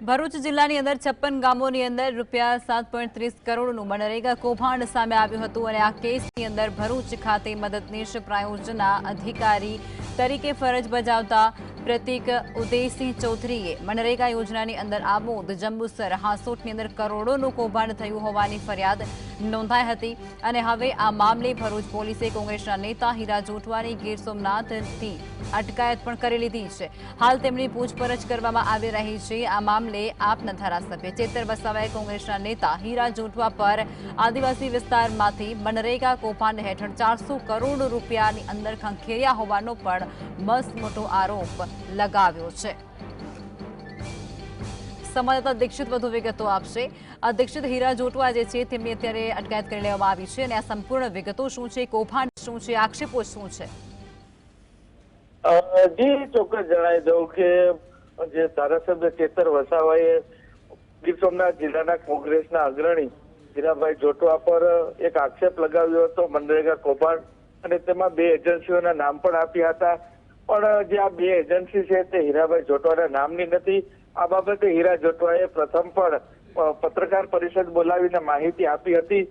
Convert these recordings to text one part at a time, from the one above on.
ભરૂચ જિલ્લાની અંદર છપ્પન ગામોની અંદર રૂપિયા સાત પોઈન્ટ ત્રીસ કરોડનું મનરેગા કૌભાંડ સામે આવ્યું હતું અને આ કેસની અંદર ભરૂચ ખાતે મદદનીશ પ્રાયોજના અધિકારી તરીકે ફરજ બજાવતા પ્રતિક ઉદયસિંહ ચૌધરીએ મનરેગા યોજનાની અંદર આમોદ, જંબુસર, હાંસોટની અંદર કરોડોનું કૌભાંડ થયું હોવાની ફરિયાદ નોંધાઈ હતી અને હવે આ મામલે ભરૂચ પોલીસે કોંગ્રેસના નેતા હીરા જોટવાની ગીર સોમનાથથી અટકાયત પણ કરી લીધી છે. હાલ તેમની પૂછપરછ કરવામાં આવી રહી છે. આ મામલે આપના ધારાસભ્ય ચેતર વસાવાએ કોંગ્રેસના નેતા હીરા જોટવા પર આદિવાસી વિસ્તારમાંથી મનરેગા કૌભાંડ હેઠળ ચારસો કરોડ રૂપિયાની અંદર ખંખેર્યા હોવાનો પણ મસ્ત મોટો આરોપ લગાવ્યો છે. સંવાદદાતા દીક્ષિત વધુ વિગતો આપશે. દીક્ષિત હીરા જોટવા જે છે, તેમની અત્યારે અટકાયત કરી લેવામાં આવી છે અને આ સંપૂર્ણ વિગતો શું છે, કૌભાંડ શું છે, આક્ષેપો શું છે? જી, ચોક્કસ જણાવી દઉં કે જે ધારાસભ્ય ચેતર વસાવાએ ગીર સોમનાથ જિલ્લાના કોંગ્રેસના અગ્રણી હીરાભાઈ જોટવા પર એક આક્ષેપ લગાવ્યો હતો, મનરેગા કૌભાંડ. અને તેમાં બે એજન્સીઓના નામ પણ આપ્યા હતા. પણ જે આ બે એજન્સી છે તે હીરાભાઈ જોટવાના નામની નથી. આ બાબતે હીરા જોટવાએ પ્રથમ પણ પત્રકાર પરિષદ બોલાવીને માહિતી આપી હતી.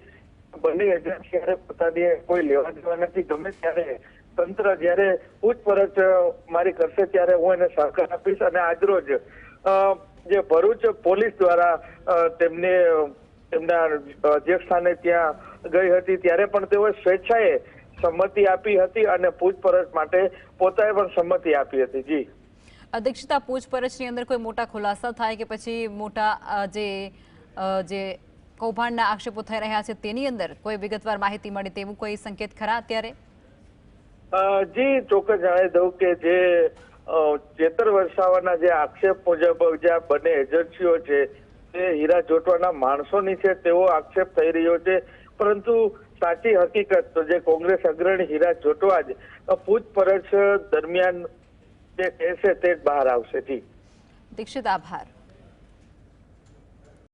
બંને એજન્સી પોતાની કોઈ લેવા દેવા નથી. ગમે ત્યારે તંત્ર જ્યારે પૂછપરછ મારી કરશે ત્યારે હું એને સહકાર આપીશ અને આજરોજ જે ભરૂચ પોલીસ દ્વારા તેમને તેમના અધ્યક્ષ સ્થાને ત્યાં ગઈ હતી. ત્યારે પણ તેઓ સ્વેચ્છાએ સંમતિ આપી હતી અને પૂછપરછ માટે પોતાએ પણ સંમતિ આપી હતી. જી. અધ્યક્ષતા પૂછપરછની અંદર કોઈ મોટા ખુલાસા થાય કે પછી મોટા જે જે કૌભાંડના આક્ષેપો થઈ રહ્યા છે તેની અંદર કોઈ વિગતવાર માહિતી મળે તેવું કોઈ સંકેત ખરા અત્યારે? જી ચોક્કસ જણાવી દઉં કે જે ચેતર વરસાવાના જે આક્ષેપ મુજબ જે આ બંને એજન્સીઓ છે તે હીરા જોટવાના માણસોની છે તેવો આક્ષેપ થઈ રહ્યો છે. પરંતુ સાચી હકીકત તો જે કોંગ્રેસ અગ્રણી હીરા જ પૂછપરછ દરમિયાન જે કહેશે તે બહાર આવશે. જી. દીક્ષિત આભાર.